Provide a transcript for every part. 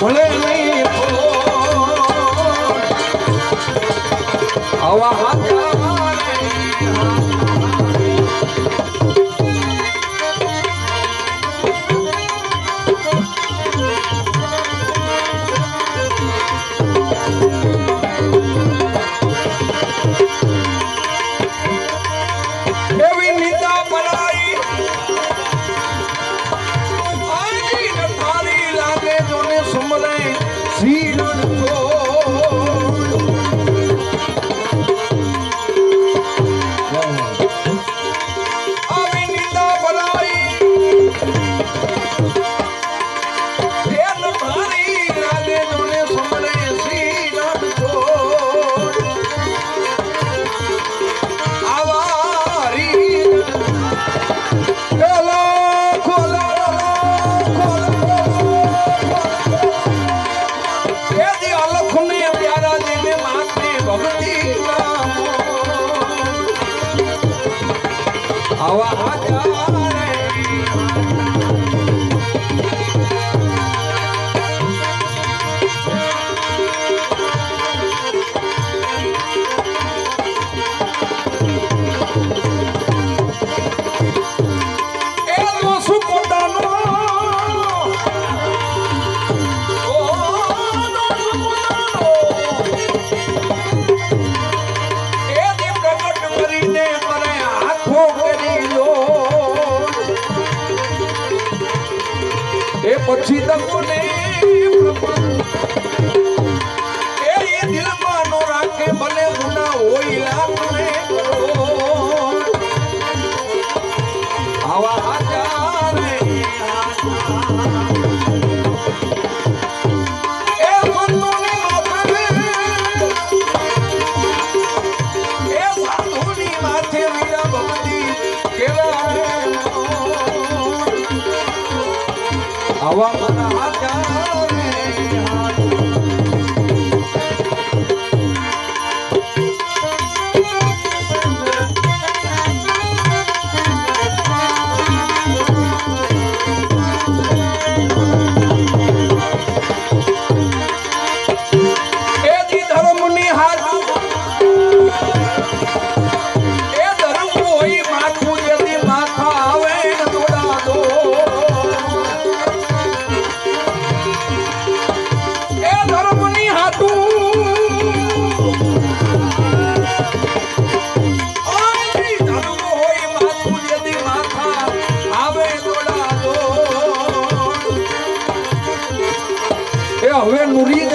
ભલે આવા प्यारा देवे माँ পছি দঙ্গুনে આવા 我要努力。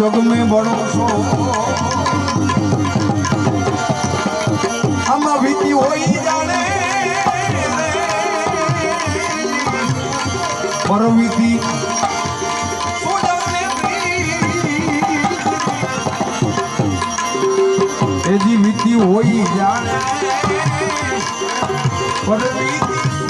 જગ મેં બડો આમાં ભીતી હોય જાણે. પરવીતી એજી વીતી હોય જાણે. પરવીતી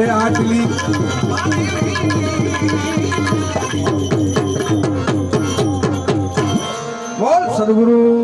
મારો આટલી. બોલ સદગુરુ